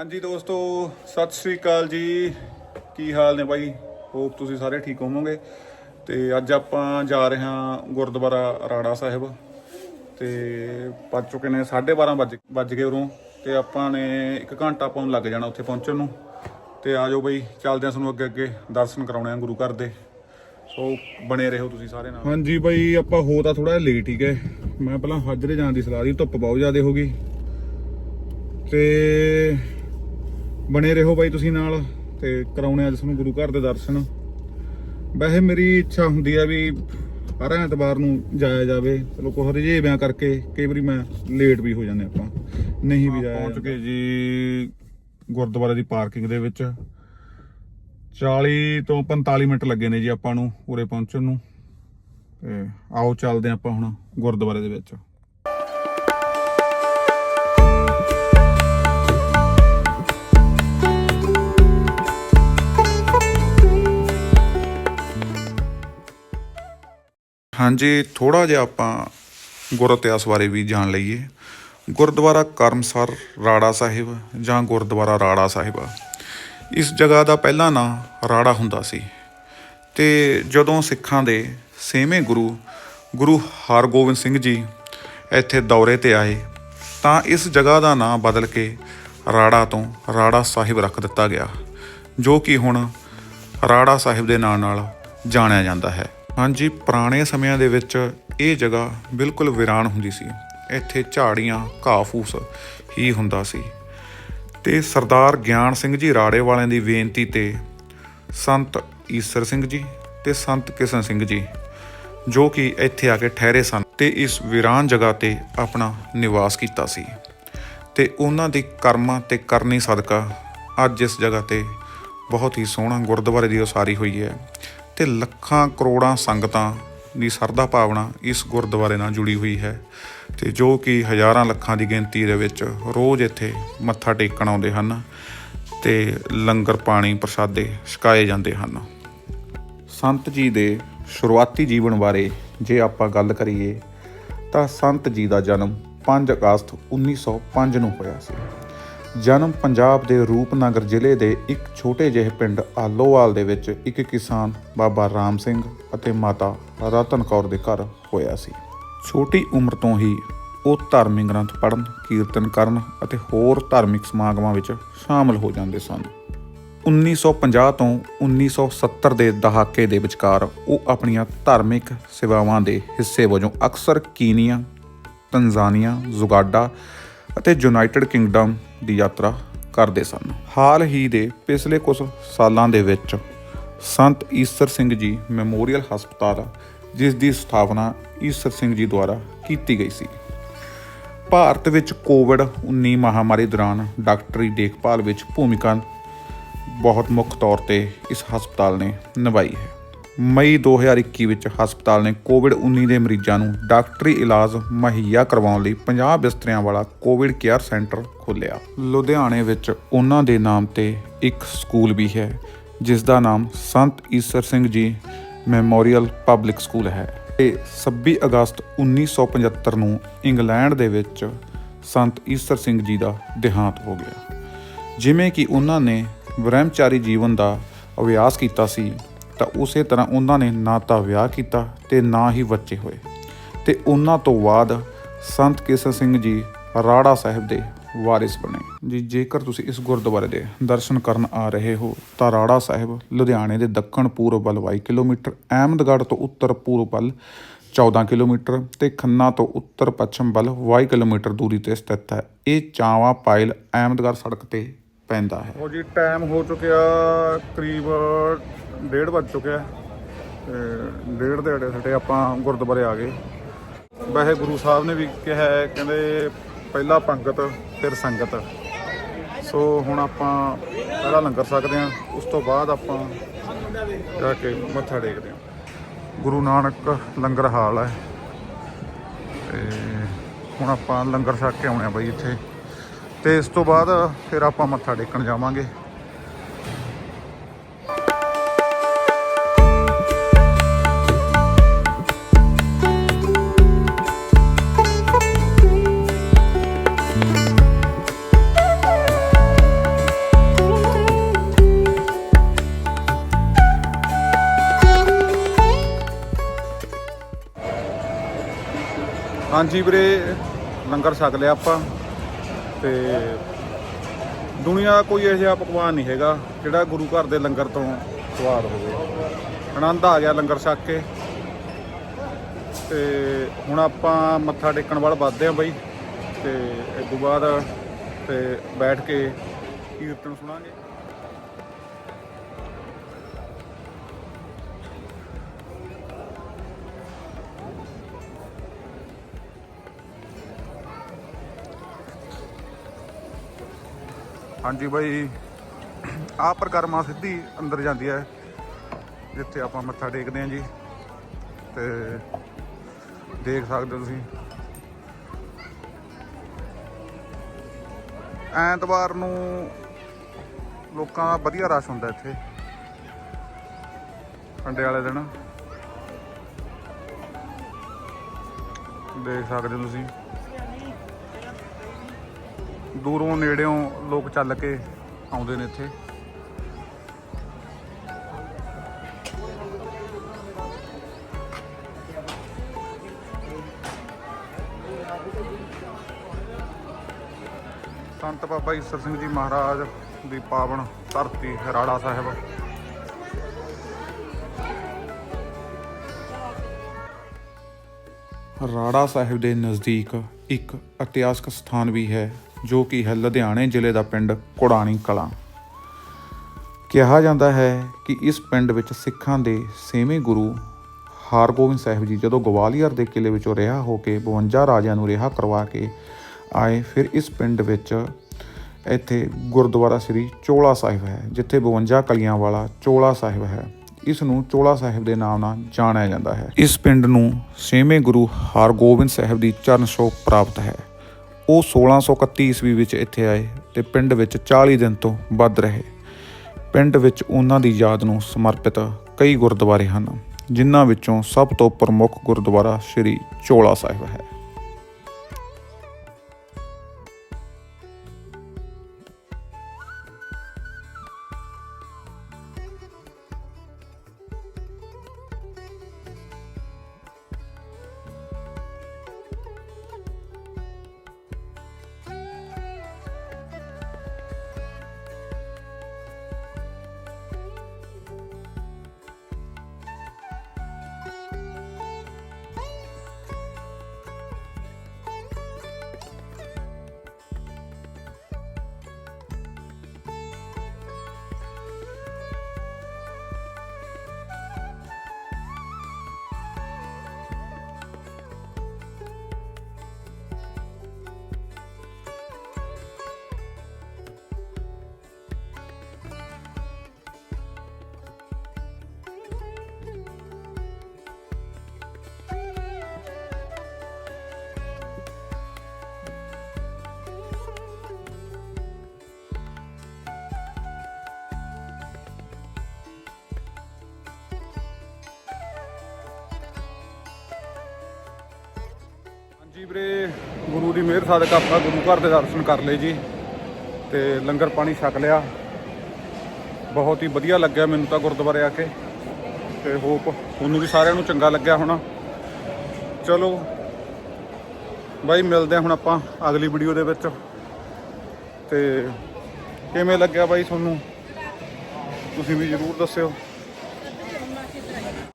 ਹਾਂਜੀ ਦੋਸਤੋ, ਸਤਿ ਸ੍ਰੀ ਅਕਾਲ ਜੀ। ਕੀ ਹਾਲ ਨੇ ਬਾਈ? ਹੋਪ ਤੁਸੀਂ ਸਾਰੇ ਠੀਕ ਹੋਵੋਗੇ। ਤੇ ਅੱਜ ਆਪਾਂ ਜਾ ਰਹੇ ਹਾਂ ਗੁਰਦੁਆਰਾ ਰਾੜਾ ਸਾਹਿਬ। ਤੇ ਵੱਜ ਚੁੱਕੇ ਨੇ 12:30 ਵੱਜ ਵੱਜ ਗਏ ਉਰੋਂ। ਤੇ ਆਪਾਂ ਨੇ 1 ਘੰਟਾ ਆਪਾਂ ਨੂੰ ਲੱਗ ਜਾਣਾ ਉੱਥੇ ਪਹੁੰਚਣ ਨੂੰ। ਤੇ ਆਜੋ ਬਾਈ ਚੱਲਦੇ ਹਾਂ ਤੁਹਾਨੂੰ ਅੱਗੇ ਅੱਗੇ ਦਰਸ਼ਨ ਕਰਾਉਣੇ ਆ ਗੁਰੂ ਘਰ ਦੇ। ਸੋ, ਬਣੇ ਰਹੋ ਤੁਸੀਂ ਸਾਰੇ ਨਾਲ। ਹਾਂਜੀ ਬਾਈ, ਆਪਾਂ ਹੋ ਤਾਂ ਥੋੜਾ ਲੇਟ ਹੀ ਗਏ। ਮੈਂ ਪਹਿਲਾਂ ਹਾਜਰੇ ਜਾਣ ਦੀ ਸਲਾਹ ਦੀ ਧੁੱਪ ਬਹੁਤ ਜ਼ਿਆਦਾ ਹੋ ਗਈ। ਤੇ ਬਣੇ ਰਹੋ ਬਾਈ ਤੁਸੀਂ ਨਾਲ ਤੇ ਕਰਾਉਣੇ ਅੱਜ ਤੁਹਾਨੂੰ ਗੁਰੂ ਘਰ ਦੇ ਦਰਸ਼ਨ। ਵੈਸੇ ਮੇਰੀ ਇੱਛਾ ਹੁੰਦੀ ਆ ਵੀ ਹਰ ਐਤਵਾਰ ਨੂੰ ਜਾਇਆ ਜਾਵੇ। ਚਲੋ ਕੋਹ ਰਜੇਵਿਆਂ ਕਰਕੇ ਕਈ ਵਾਰੀ ਮੈਂ ਲੇਟ ਵੀ ਹੋ ਜਾਂਦੇ ਆਪਾਂ। ਨਹੀਂ ਵੀ ਜਾਇਆ ਪਹੁੰਚ ਗਏ ਜੀ ਗੁਰਦੁਆਰੇ ਦੀ ਪਾਰਕਿੰਗ ਦੇ ਵਿੱਚ। 40 ਤੋਂ 45 ਮਿੰਟ ਲੱਗੇ ਨੇ ਜੀ ਆਪਾਂ ਨੂੰ ਉਰੇ ਪਹੁੰਚਣ ਨੂੰ। ਤੇ ਆਓ ਚੱਲਦੇ ਆਪਾਂ ਹੁਣ ਗੁਰਦੁਆਰੇ ਦੇ ਵਿੱਚ। ਹਾਂਜੀ ਥੋੜਾ ਜਿਹਾ ਆਪਾਂ ਗੁਰ ਇਤਿਹਾਸ ਬਾਰੇ ਵੀ ਜਾਣ ਲਈਏ। ਗੁਰਦੁਆਰਾ ਕਰਮਸਰ ਰਾੜਾ ਸਾਹਿਬ ਜਾਂ ਗੁਰਦੁਆਰਾ ਰਾੜਾ ਸਾਹਿਬ। ਇਸ ਜਗ੍ਹਾ ਦਾ ਪਹਿਲਾ ਨਾਂ ਰਾੜਾ ਹੁੰਦਾ ਸੀ। ਤੇ ਜਦੋਂ ਸਿੱਖਾਂ ਦੇ ਛੇਵੇਂ ਗੁਰੂ ਗੁਰੂ ਹਰਗੋਬਿੰਦ ਸਿੰਘ ਜੀ ਇੱਥੇ ਦੌਰੇ ਤੇ ਆਏ, ਤਾਂ ਇਸ ਜਗ੍ਹਾ ਦਾ ਨਾਂ ਬਦਲ ਕੇ ਰਾੜਾ ਤੋਂ ਰਾੜਾ ਸਾਹਿਬ ਰੱਖ ਦਿੱਤਾ ਗਿਆ, ਜੋ ਕਿ ਹੁਣ ਰਾੜਾ ਸਾਹਿਬ ਦੇ ਨਾਂ ਨਾਲ ਜਾਣਿਆ ਜਾਂਦਾ ਹੈ। ਹਾਂਜੀ, ਪੁਰਾਣੇ ਸਮਿਆਂ ਦੇ ਵਿੱਚ ਇਹ ਜਗ੍ਹਾ ਬਿਲਕੁਲ ਵੀਰਾਨ ਹੁੰਦੀ ਸੀ। ਇੱਥੇ ਝਾੜੀਆਂ ਘਾਹ ਫੂਸ ਹੀ ਹੁੰਦਾ ਸੀ। ਤੇ ਸਰਦਾਰ ਗਿਆਨ ਸਿੰਘ ਜੀ ਰਾੜੇ ਵਾਲਿਆਂ ਦੀ ਬੇਨਤੀ ਤੇ ਸੰਤ ਈਸਰ ਸਿੰਘ ਜੀ ਤੇ ਸੰਤ ਕਿਸ਼ਨ ਸਿੰਘ ਜੀ, ਜੋ ਕਿ ਇੱਥੇ ਆ ਕੇ ਠਹਿਰੇ ਸਨ ਤੇ ਇਸ ਵੀਰਾਨ ਜਗ੍ਹਾ ਤੇ ਆਪਣਾ ਨਿਵਾਸ ਕੀਤਾ ਸੀ। ਤੇ ਉਹਨਾਂ ਦੀ ਕਰਮਾਂ ਤੇ ਕਰਨੀ ਸਦਕਾ ਅੱਜ ਇਸ ਜਗ੍ਹਾ ਤੇ ਬਹੁਤ ਹੀ ਸੋਹਣਾ ਗੁਰਦੁਆਰੇ ਦੀ ਉਸਾਰੀ ਹੋਈ ਹੈ। ਤੇ ਲੱਖਾਂ ਕਰੋੜਾਂ ਸੰਗਤਾਂ ਦੀ ਸਰਦਾ ਭਾਵਨਾ ਇਸ ਗੁਰਦੁਆਰੇ ਨਾਲ ਜੁੜੀ ਹੋਈ ਹੈ ਤੇ ਜੋ ਕਿ ਹਜ਼ਾਰਾਂ ਲੱਖਾਂ ਦੀ ਗਿਣਤੀ ਦੇ ਵਿੱਚ ਰੋਜ਼ ਇੱਥੇ ਮੱਥਾ ਟੇਕਣ ਆਉਂਦੇ ਹਨ ਤੇ ਲੰਗਰ ਪਾਣੀ ਪ੍ਰਸਾਦੇ ਛਕਾਏ ਜਾਂਦੇ ਹਨ। ਸੰਤ ਜੀ ਦੇ ਸ਼ੁਰੂਆਤੀ ਜੀਵਨ ਬਾਰੇ ਜੇ ਆਪਾਂ ਗੱਲ ਕਰੀਏ ਤਾਂ ਸੰਤ ਜੀ ਦਾ ਜਨਮ 5 ਅਗਸਤ 1905 ਨੂੰ ਹੋਇਆ ਸੀ। ਜਨਮ ਪੰਜਾਬ ਦੇ ਰੂਪਨਗਰ ਜ਼ਿਲ੍ਹੇ ਦੇ ਇੱਕ ਛੋਟੇ ਜਿਹੇ ਪਿੰਡ ਆਲੋਵਾਲ ਦੇ ਵਿੱਚ ਇੱਕ ਕਿਸਾਨ ਬਾਬਾ ਰਾਮ ਸਿੰਘ ਅਤੇ ਮਾਤਾ ਰਤਨ ਕੌਰ ਦੇ ਘਰ ਹੋਇਆ ਸੀ। ਛੋਟੀ ਉਮਰ ਤੋਂ ਹੀ ਉਹ ਧਾਰਮਿਕ ਗ੍ਰੰਥ ਪੜ੍ਹਨ, ਕੀਰਤਨ ਕਰਨ ਅਤੇ ਹੋਰ ਧਾਰਮਿਕ ਸਮਾਗਮਾਂ ਵਿੱਚ ਸ਼ਾਮਲ ਹੋ ਜਾਂਦੇ ਸਨ। 1950 ਤੋਂ 1970 ਦੇ ਦਹਾਕੇ ਦੇ ਵਿਚਕਾਰ ਉਹ ਆਪਣੀਆਂ ਧਾਰਮਿਕ ਸੇਵਾਵਾਂ ਦੇ ਹਿੱਸੇ ਵਜੋਂ ਅਕਸਰ ਕੀਨੀਆ, ਤਨਜ਼ਾਨੀਆ, ਜ਼ੁਗਾਡਾ ਅਤੇ ਯੂਨਾਈਟਿਡ ਕਿੰਗਡਮ ਦੀ ਯਾਤਰਾ ਕਰਦੇ ਸਨ। ਹਾਲ ਹੀ ਦੇ ਪਿਛਲੇ ਕੁਝ ਸਾਲਾਂ ਦੇ ਵਿੱਚ ਸੰਤ ਈਸਰ ਸਿੰਘ ਜੀ ਮੈਮੋਰੀਅਲ ਹਸਪਤਾਲ, ਜਿਸ ਦੀ ਸਥਾਪਨਾ ਈਸਰ ਸਿੰਘ ਜੀ ਦੁਆਰਾ ਕੀਤੀ ਗਈ ਸੀ। ਭਾਰਤ ਵਿੱਚ ਕੋਵਿਡ-19 ਮਹਾਮਾਰੀ ਦੌਰਾਨ ਡਾਕਟਰੀ ਦੇਖਭਾਲ ਵਿੱਚ ਭੂਮਿਕਾ ਬਹੁਤ ਮੁੱਖ ਤੌਰ ਤੇ ਇਸ ਹਸਪਤਾਲ ਨੇ ਨਿਭਾਈ ਹੈ। ਮਈ 2021 ਵਿੱਚ ਹਸਪਤਾਲ ਨੇ ਕੋਵਿਡ-19 ਦੇ ਮਰੀਜ਼ਾਂ ਨੂੰ ਡਾਕਟਰੀ ਇਲਾਜ ਮੁਹੱਈਆ ਕਰਵਾਉਣ ਲਈ 50 ਬਿਸਤਰਿਆਂ ਵਾਲਾ ਕੋਵਿਡ ਕੇਅਰ ਸੈਂਟਰ ਖੋਲ੍ਹਿਆ। ਲੁਧਿਆਣੇ ਵਿੱਚ ਉਹਨਾਂ ਦੇ ਨਾਮ ਤੇ ਇੱਕ ਸਕੂਲ ਵੀ ਹੈ ਜਿਸ ਦਾ ਨਾਮ ਸੰਤ ਈਸਰ Singh ji memorial public school ਹੈ। ਤੇ 26 ਅਗਸਤ 1975 ਨੂੰ ਇੰਗਲੈਂਡ ਦੇ ਵਿੱਚ ਸੰਤ ਈਸਰ ਸਿੰਘ ਜੀ ਦਾ ਦੇਹਾਂਤ ਹੋ ਗਿਆ। ਜਿਵੇਂ ਕਿ ਉਹਨਾਂ ਨੇ ਬ੍ਰਹਮਚਾਰੀ ਜੀਵਨ ਦਾ ਅਭਿਆਸ ਕੀਤਾ ਸੀ ਤਾਂ ਉਸੇ ਤਰ੍ਹਾਂ ਉਹਨਾਂ ਨੇ ਨਾ ਤਾਂ ਵਿਆਹ ਕੀਤਾ ਤੇ ਨਾ ਹੀ ਬੱਚੇ ਹੋਏ। ਤੇ ਉਹਨਾਂ ਤੋਂ ਬਾਅਦ ਸੰਤ ਕੇਸਰ ਸਿੰਘ ਜੀ ਰਾੜਾ ਸਾਹਿਬ ਦੇ ਵਾਰਿਸ ਬਣੇ। ਜੀ, ਜੇਕਰ ਤੁਸੀਂ ਇਸ ਗੁਰਦੁਆਰੇ ਦੇ ਦਰਸ਼ਨ ਕਰਨ ਆ ਰਹੇ ਹੋ, ਤਾਂ ਰਾੜਾ ਸਾਹਿਬ ਲੁਧਿਆਣੇ ਦੇ ਦੱਖਣ ਪੂਰਬ ਵੱਲ 22 ਕਿਲੋਮੀਟਰ, ਅਹਿਮਦਗੜ੍ਹ ਤੋਂ ਉੱਤਰ ਪੂਰਬ ਵੱਲ 14 ਕਿਲੋਮੀਟਰ ਤੇ ਖੰਨਾ ਤੋਂ ਉੱਤਰ ਪੱਛਮ ਵੱਲ 22 ਕਿਲੋਮੀਟਰ ਦੂਰੀ ਤੇ ਸਥਿਤ ਹੈ। ਇਹ ਚਾਵਾ ਪਾਇਲ ਅਹਿਮਦਗੜ੍ਹ ਸੜਕ ਤੇ ਪੈਂਦਾ ਹੈ। ਉਹ ਜੀ ਟਾਈਮ ਹੋ ਚੁੱਕਿਆ, ਕਰੀਬ 1:30 ਵੱਜ ਚੁੱਕਿਆ ਤੇ ਡੇਢ ਦੇ ਅੜੇ ਸਾਡੇ ਆਪਾਂ ਗੁਰਦੁਆਰੇ ਆ ਗਏ। ਵੈਸੇ ਗੁਰੂ ਸਾਹਿਬ ਨੇ ਵੀ ਕਿਹਾ ਹੈ, ਕਹਿੰਦੇ ਪਹਿਲਾ ਪੰਗਤ, ਫਿਰ ਸੰਗਤ। ਸੋ ਹੁਣ ਆਪਾਂ ਪਹਿਲਾ ਲੰਗਰ ਛਕਦੇ ਹਾਂ, ਉਸ ਤੋਂ ਬਾਅਦ ਆਪਾਂ ਜਾ ਕੇ ਮੱਥਾ ਟੇਕਦੇ ਹਾਂ। ਗੁਰੂ ਨਾਨਕ ਲੰਗਰ ਹਾਲ ਹੈ। ਤੇ ਹੁਣ ਆਪਾਂ ਲੰਗਰ ਛਕ ਕੇ ਆਉਣੇ ਆ ਬਾਈ ਇੱਥੇ। ਤੇ ਇਸ ਤੋਂ ਬਾਅਦ ਫਿਰ ਆਪਾਂ ਮੱਥਾ ਟੇਕਣ ਜਾਵਾਂਗੇ। ਹਾਂਜੀ ਵੀਰੇ, ਲੰਗਰ ਛਕ ਲਿਆ ਆਪਾਂ। ਤੇ ਦੁਨੀਆ ਦਾ ਕੋਈ ਇਹੋ ਜਿਹਾ ਪਕਵਾਨ ਨਹੀਂ ਹੈਗਾ ਜਿਹੜਾ ਗੁਰੂ ਘਰ ਦੇ ਲੰਗਰ ਤੋਂ ਸਵਾਦ ਹੋਵੇ। ਆਨੰਦ ਆ ਗਿਆ ਲੰਗਰ ਛੱਕ ਕੇ। ਤੇ ਹੁਣ ਆਪਾਂ ਮੱਥਾ ਟੇਕਣ ਵੱਲ ਵੱਧਦੇ ਆਂ ਬਾਈ। ਤੇ ਇਸ ਤੋਂ ਬਾਅਦ ਤੇ ਬੈਠ ਕੇ ਕੀਰਤਨ ਸੁਣਾਂਗੇ। ਹਾਂਜੀ ਬਾਈ। ਆਹ ਪ੍ਰਕਰਮਾ ਸਿੱਧੀ ਅੰਦਰ ਜਾਂਦੀ ਹੈ, ਜਿੱਥੇ ਆਪਾਂ ਮੱਥਾ ਟੇਕਦੇ ਆਂ ਜੀ। ਤੇ ਦੇਖ ਸਕਦੇ ਹੋ ਤੁਸੀਂ। ਐਤਵਾਰ ਨੂੰ ਲੋਕਾਂ ਦਾ ਵਧੀਆ ਰਸ਼ ਹੁੰਦਾ ਇੱਥੇ। ਸੰਡੇ ਵਾਲੇ ਦਿਨ। ਦੇਖ ਸਕਦੇ ਹੋ ਤੁਸੀਂ। ਦੂਰੋਂ ਨੇੜਿਓਂ ਲੋਕ ਚੱਲ ਕੇ ਆਉਂਦੇ ਨੇ ਇੱਥੇ। ਸੰਤ ਬਾਬਾ ਈਸਰ ਸਿੰਘ ਜੀ ਮਹਾਰਾਜ ਦੀ ਪਾਵਨ ਧਰਤੀ ਹਰਾੜਾ ਸਾਹਿਬ। ਰਾੜਾ ਸਾਹਿਬ ਦੇ ਨਜ਼ਦੀਕ ਇੱਕ ਇਤਿਹਾਸਕ ਸਥਾਨ ਵੀ ਹੈ। ਜੋ ਕਿ ਹੈ ਲੁਧਿਆਣੇ ਜ਼ਿਲ੍ਹੇ ਦਾ ਪਿੰਡ ਕੋੜਾਣੀ ਕਲਾਂ। ਕਿਹਾ ਜਾਂਦਾ ਹੈ ਕਿ ਇਸ ਪਿੰਡ ਵਿੱਚ ਸਿੱਖਾਂ ਦੇ ਛੇਵੇਂ ਗੁਰੂ ਹਰਗੋਬਿੰਦ ਸਾਹਿਬ ਜੀ ਜਦੋਂ ਗਵਾਲੀਅਰ ਦੇ ਕਿਲੇ ਵਿੱਚੋਂ ਰਿਹਾ ਹੋ ਕੇ 52 ਰਾਜਿਆਂ ਨੂੰ ਰਿਹਾ ਕਰਵਾ ਕੇ ਆਏ, ਫਿਰ ਇਸ ਪਿੰਡ ਵਿੱਚ ਇੱਥੇ ਗੁਰਦੁਆਰਾ ਸ੍ਰੀ ਚੋਲਾ ਸਾਹਿਬ ਹੈ, ਜਿੱਥੇ 52 ਕਲੀਆਂ ਵਾਲਾ ਚੋਲਾ ਸਾਹਿਬ ਹੈ। ਇਸ ਨੂੰ ਚੋਲਾ ਸਾਹਿਬ ਦੇ ਨਾਮ ਨਾਲ ਜਾਣਿਆ ਜਾਂਦਾ ਹੈ। ਇਸ ਪਿੰਡ ਨੂੰ ਛੇਵੇਂ ਗੁਰੂ ਹਰਗੋਬਿੰਦ ਸਾਹਿਬ ਦੀ ਚਰਨ ਛੋਹ ਪ੍ਰਾਪਤ ਹੈ। ਉਹ 1631 ਈਸਵੀ ਵਿੱਚ ਇੱਥੇ ਆਏ ਤੇ ਪਿੰਡ ਵਿੱਚ 40 ਦਿਨ ਤੋਂ ਵੱਧ ਰਹੇ। ਪਿੰਡ ਵਿੱਚ ਉਹਨਾਂ ਦੀ ਯਾਦ ਨੂੰ ਸਮਰਪਿਤ ਕਈ ਗੁਰਦੁਆਰੇ ਹਨ, ਜਿਨ੍ਹਾਂ ਵਿੱਚੋਂ ਸਭ ਤੋਂ ਪ੍ਰਮੁੱਖ ਗੁਰਦੁਆਰਾ ਸ੍ਰੀ ਚੋਲਾ ਸਾਹਿਬ ਹੈ। ਹਾਂਜੀ ਵੀਰੇ, ਗੁਰੂ ਦੀ ਮਿਹਰ ਸਦਕਾ ਆਪਾਂ ਗੁਰੂ ਘਰ ਦੇ ਦਰਸ਼ਨ ਕਰ ਲਏ ਜੀ ਤੇ ਲੰਗਰ ਪਾਣੀ ਛਕ ਲਿਆ। ਬਹੁਤ ਹੀ ਵਧੀਆ ਲੱਗਿਆ ਮੈਨੂੰ ਤਾਂ ਗੁਰਦੁਆਰੇ ਆ ਕੇ ਤੇ ਹੋਪ ਤੁਹਾਨੂੰ ਵੀ ਸਾਰਿਆਂ ਨੂੰ ਚੰਗਾ ਲੱਗਿਆ ਹੋਣਾ। ਚਲੋ ਬਾਈ, ਮਿਲਦੇ ਹਾਂ ਹੁਣ ਆਪਾਂ ਅਗਲੀ ਵੀਡੀਓ ਦੇ ਵਿੱਚ। ਤੇ ਕਿਵੇਂ ਲੱਗਿਆ ਬਾਈ ਤੁਹਾਨੂੰ? ਤੁਸੀਂ ਵੀ ਜਰੂਰ ਦੱਸਿਓ।